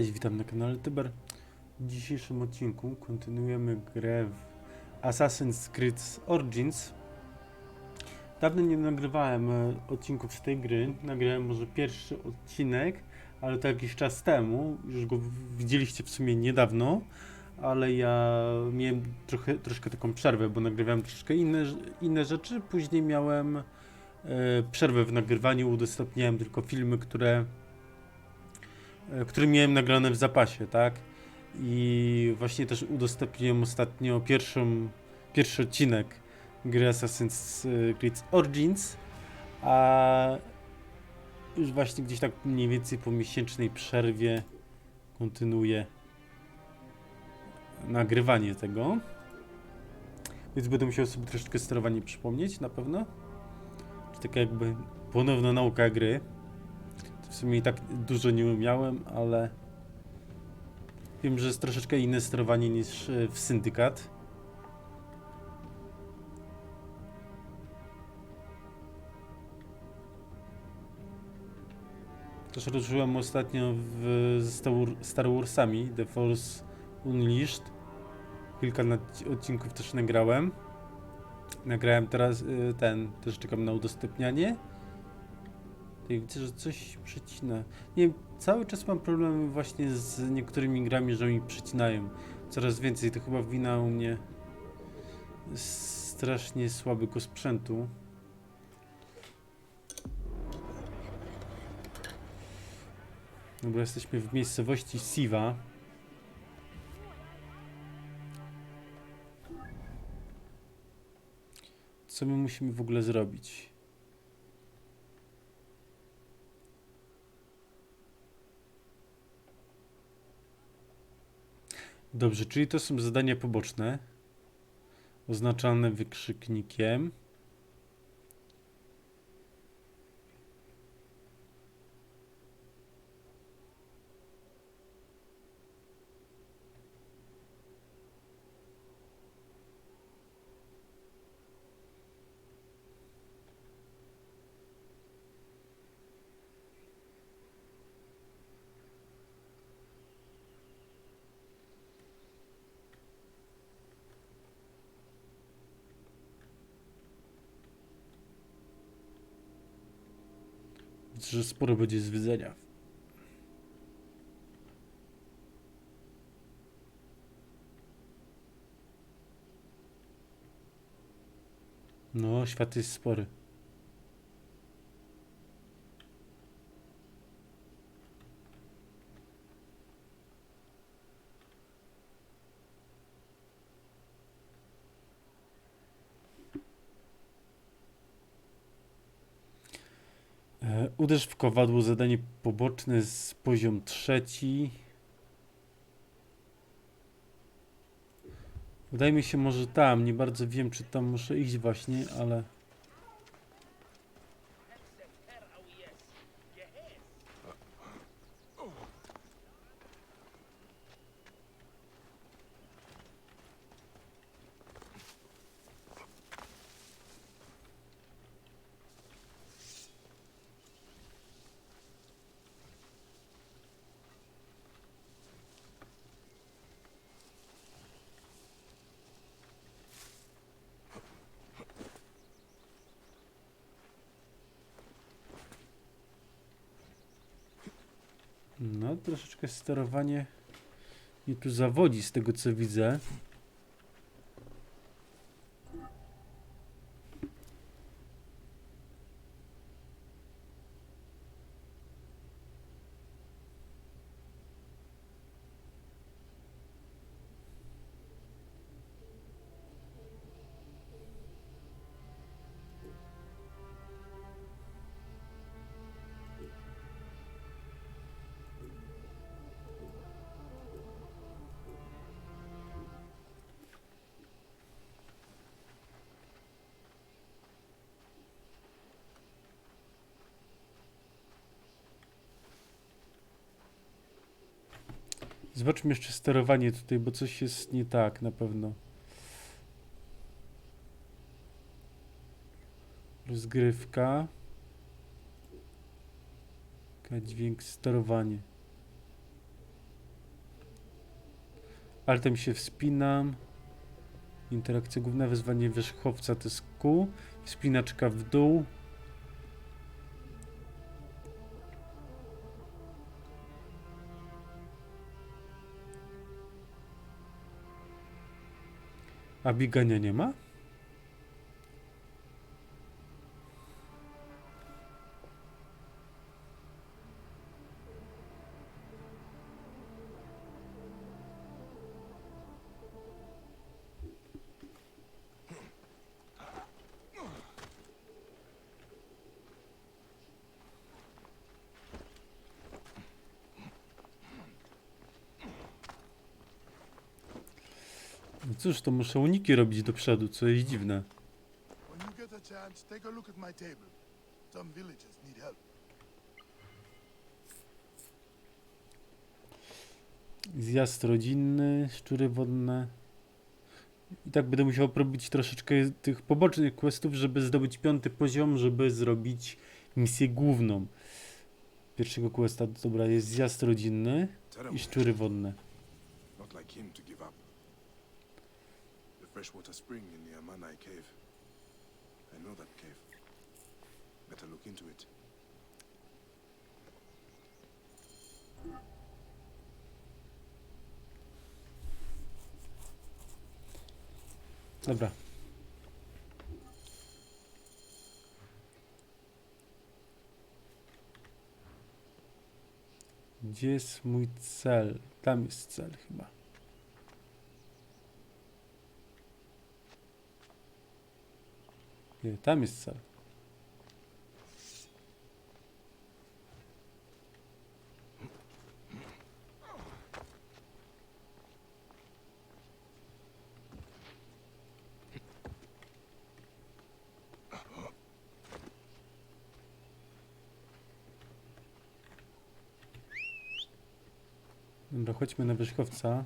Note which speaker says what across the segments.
Speaker 1: Cześć, witam na kanale Tyber. W dzisiejszym odcinku kontynuujemy grę w Assassin's Creed Origins. Dawno nie nagrywałem e, odcinków z tej gry. Nagrałem może pierwszy odcinek, ale to jakiś czas temu. Już go widzieliście w sumie niedawno, ale ja miałem trochę, troszkę taką przerwę, bo nagrywałem troszkę inne, inne rzeczy. Później miałem e, przerwę w nagrywaniu, udostępniałem tylko filmy, które który miałem nagrane w zapasie, tak? I właśnie też udostępniłem ostatnio pierwszą, pierwszy odcinek gry Assassin's Creed Origins, a już właśnie gdzieś tak mniej więcej po miesięcznej przerwie kontynuuję nagrywanie tego. Więc będę musiał sobie troszeczkę sterowanie przypomnieć na pewno. Czy taka jakby ponowna nauka gry. W sumie i tak dużo nie umiałem, ale wiem, że jest troszeczkę inne sterowanie niż e, w Syndykat. Też ruszyłem ostatnio w, ze Star War- Star Warsami The Force Unleashed. Kilka odcinków też nagrałem. Nagrałem teraz y, ten, też czekam na udostępnianie. Tutaj widzę, że coś przecina. Nie cały czas mam problemy właśnie z niektórymi grami, że mi przecinają. Coraz więcej, to chyba wina u mnie strasznie słabego sprzętu. Dobra, jesteśmy w miejscowości Siva. Co my musimy w ogóle zrobić? Dobrze, czyli to są zadania poboczne, oznaczane wykrzyknikiem. Że sporo będzie zwiedzenia. No, świat jest spory. E, uderz w kowadło, zadanie poboczne z poziom trzeci. Wydaje mi się może tam, nie bardzo wiem czy tam muszę iść właśnie, ale... No, troszeczkę sterowanie mnie tu zawodzi z tego co widzę. Zobaczmy jeszcze sterowanie tutaj, bo coś jest nie tak na pewno. Rozgrywka. Ka- Dźwięk, sterowanie. Altem się wspinam. Interakcja główna, wyzwanie wierzchowca to jest Q. Wspinaczka w dół. Abiganyanima cóż, to muszę uniki robić do przodu, co jest dziwne. Zjazd rodzinny, szczury wodne. I tak będę musiał robić troszeczkę tych pobocznych questów, żeby zdobyć piąty poziom, żeby zrobić misję główną. Pierwszego questa, dobra, jest zjazd rodzinny i szczury wodne.
Speaker 2: Not like him to give up. The freshwater spring in the Amanai cave. I know that cave. Better look into it.
Speaker 1: Dobra. Gdzie jest mój cel? Tam jest cel chyba. Nie, tam jest cel. Dobra, chodźmy na wierzchowca.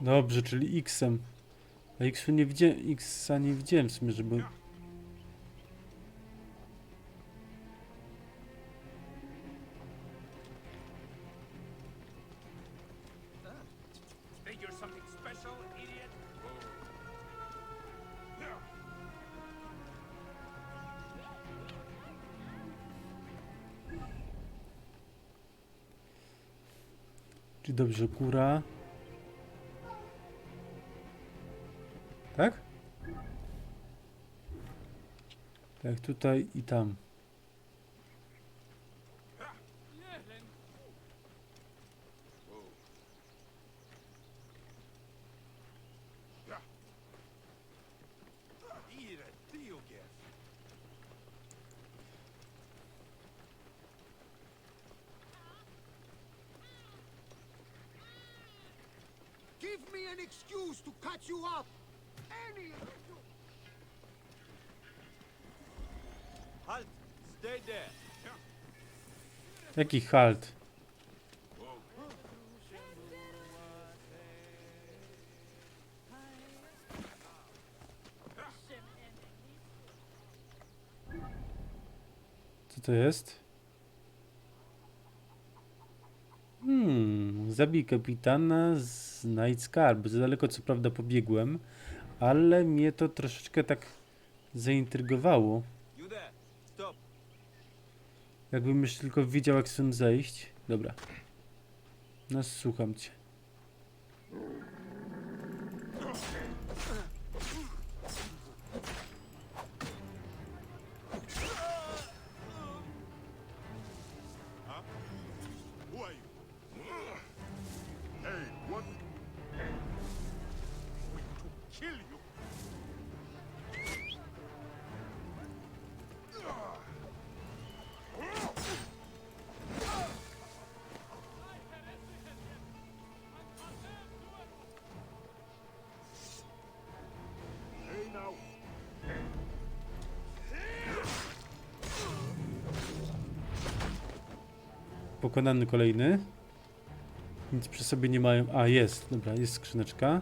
Speaker 1: Dobrze, czyli X-em. A X-u nie widziałem, X-a nie widziałem w sumie, żeby... Czy dobrze, góra. Tak? Tak, tutaj i tam. Jaki halt? Co to jest? Hmm, zabij kapitana, znajdź skarb. Za daleko co prawda pobiegłem, ale mnie to troszeczkę tak zaintrygowało. Jakbym już tylko wiedział, jak stąd zejść. Dobra. No, słucham cię. Pokonany kolejny. Nic przy sobie nie mają. A, jest. Dobra, jest skrzyneczka.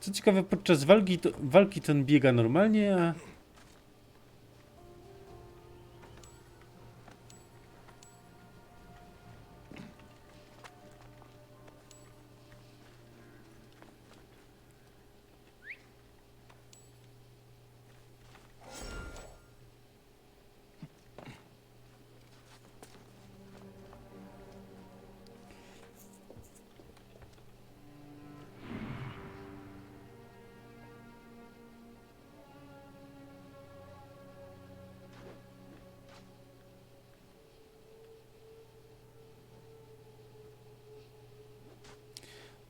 Speaker 1: Co ciekawe, podczas walki to, walki to on biega normalnie, a...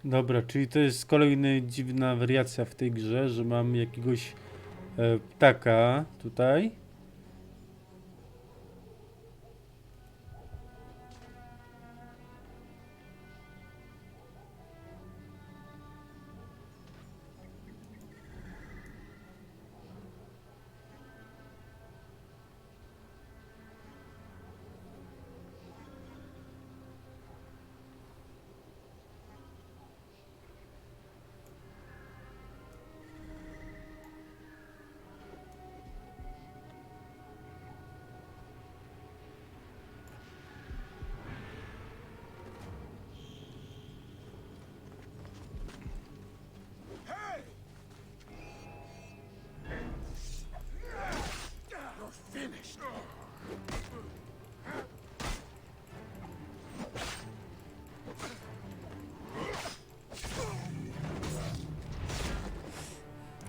Speaker 1: Dobra, czyli to jest kolejna dziwna wariacja w tej grze, że mam jakiegoś e, ptaka tutaj.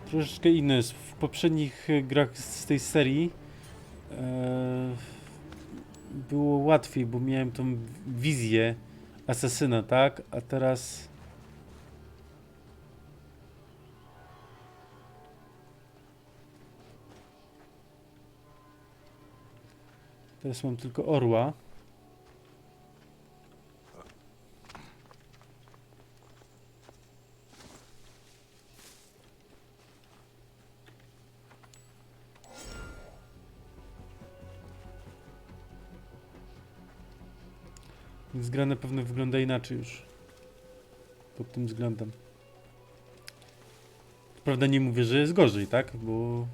Speaker 1: Troszeczkę jest. W poprzednich e, grach z tej serii e, było łatwiej, bo miałem tą wizję asesyna, tak? A teraz... Teraz mam tylko orła. Gra na pewno wygląda inaczej już. Pod tym względem. Prawda nie mówię, że jest gorzej, tak? Bo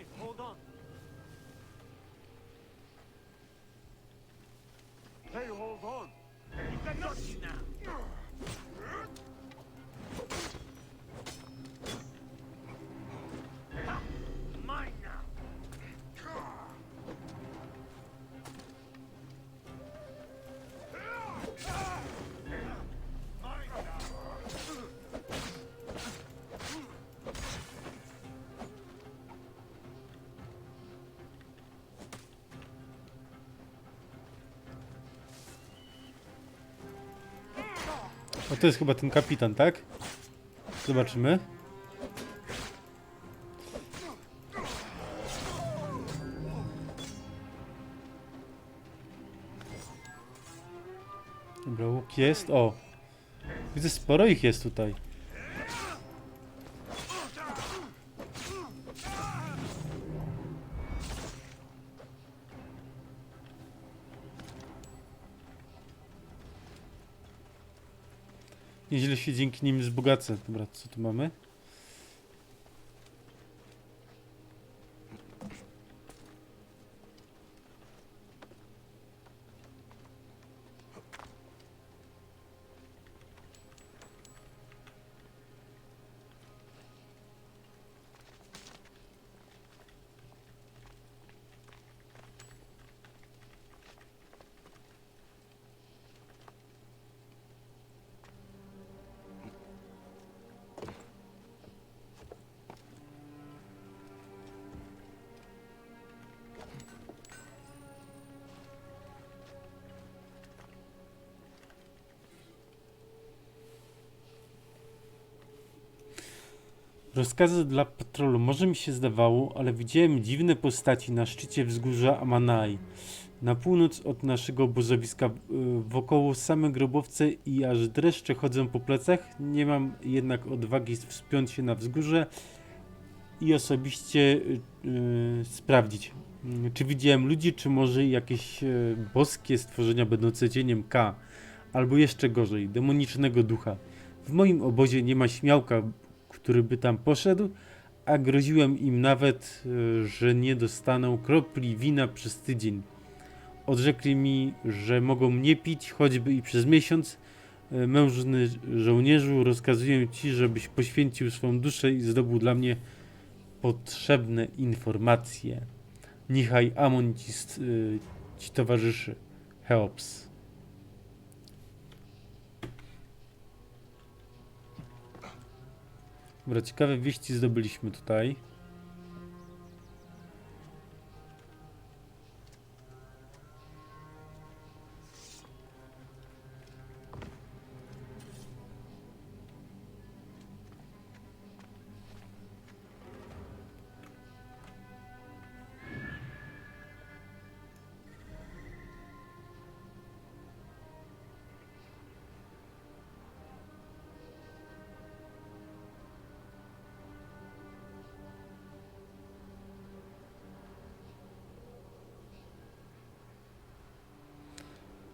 Speaker 3: Hey, hold on.
Speaker 1: O, to jest chyba ten kapitan, tak? Zobaczymy. Dobra, łuk jest. O! Widzę, sporo ich jest tutaj. Nieźle się dzięki nim wzbogacę. Dobra, co tu mamy? Rozkazy dla patrolu może mi się zdawało, ale widziałem dziwne postaci na szczycie wzgórza Amanai. Na północ od naszego obozowiska y, wokoło same grobowce i aż dreszcze chodzą po plecach. Nie mam jednak odwagi wspiąć się na wzgórze i osobiście y, y, sprawdzić, y, czy widziałem ludzi, czy może jakieś y, boskie stworzenia będące cieniem K, albo jeszcze gorzej, demonicznego ducha. W moim obozie nie ma śmiałka, który by tam poszedł, a groziłem im nawet, y, że nie dostaną kropli wina przez tydzień. Odrzekli mi, że mogą mnie pić choćby i przez miesiąc. Y, Mężny żołnierzu, rozkazuję ci, żebyś poświęcił swą duszę i zdobył dla mnie potrzebne informacje. Niechaj Amon ci, y, ci towarzyszy. Cheops. Dobra, ciekawe wieści zdobyliśmy tutaj.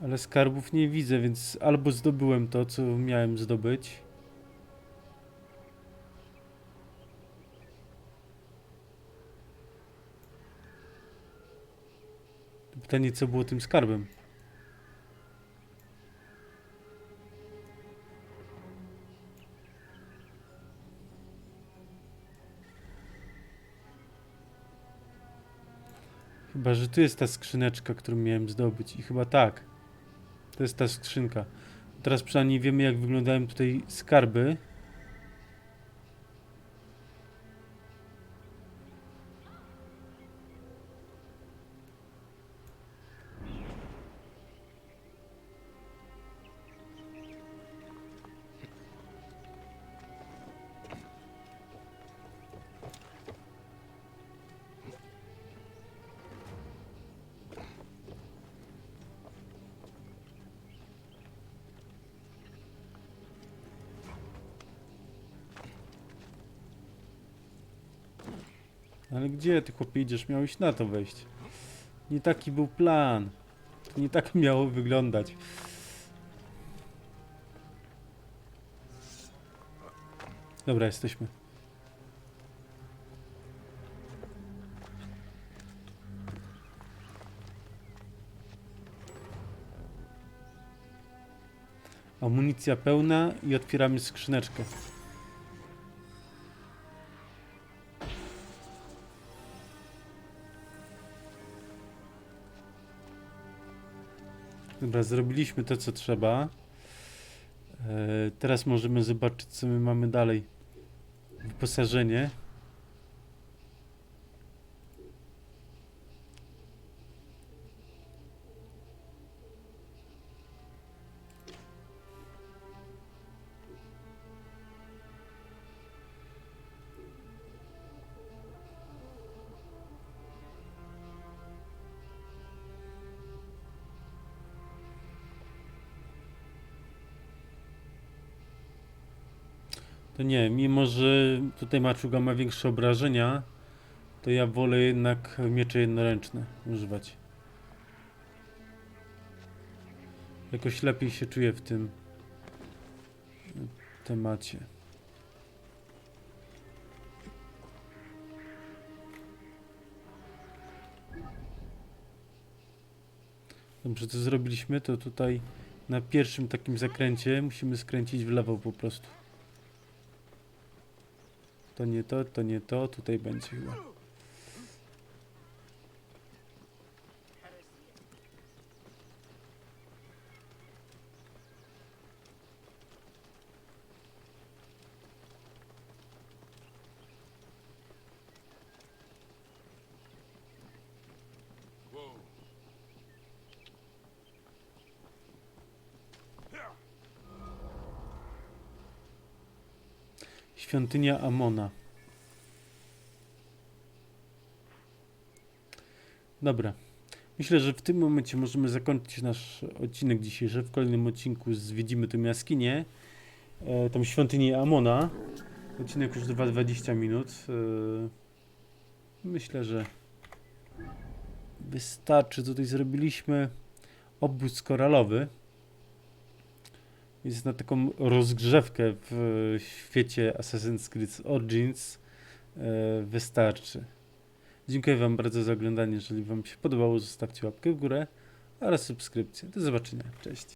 Speaker 1: Ale skarbów nie widzę, więc albo zdobyłem to, co miałem zdobyć. Pytanie, co było tym skarbem? Chyba, że tu jest ta skrzyneczka, którą miałem zdobyć. I chyba tak. To jest ta skrzynka. Teraz przynajmniej wiemy, jak wyglądają tutaj skarby. Ale gdzie ty chłopie idziesz? Miałeś na to wejść. Nie taki był plan. To nie tak miało wyglądać. Dobra, jesteśmy. Amunicja pełna i otwieramy skrzyneczkę. Dobra, zrobiliśmy to, co trzeba. E, teraz możemy zobaczyć, co my mamy dalej. Wyposażenie. To nie, mimo że tutaj maczuga ma większe obrażenia, to ja wolę jednak miecze jednoręczne używać. Jakoś lepiej się czuję w tym temacie. Dobrze, co zrobiliśmy, to tutaj na pierwszym takim zakręcie musimy skręcić w lewo po prostu. To nie to, to nie to, tutaj będzie chyba. Świątynia Amona. Dobra. Myślę, że w tym momencie możemy zakończyć nasz odcinek dzisiejszy. W kolejnym odcinku zwiedzimy tę jaskinię, e, tą świątynię Amona. Odcinek już trwa 20 minut. E, myślę, że wystarczy. Tutaj zrobiliśmy obóz koralowy. Więc na taką rozgrzewkę w świecie Assassin's Creed Origins e, wystarczy. Dziękuję Wam bardzo za oglądanie. Jeżeli Wam się podobało, zostawcie łapkę w górę oraz subskrypcję. Do zobaczenia. Cześć.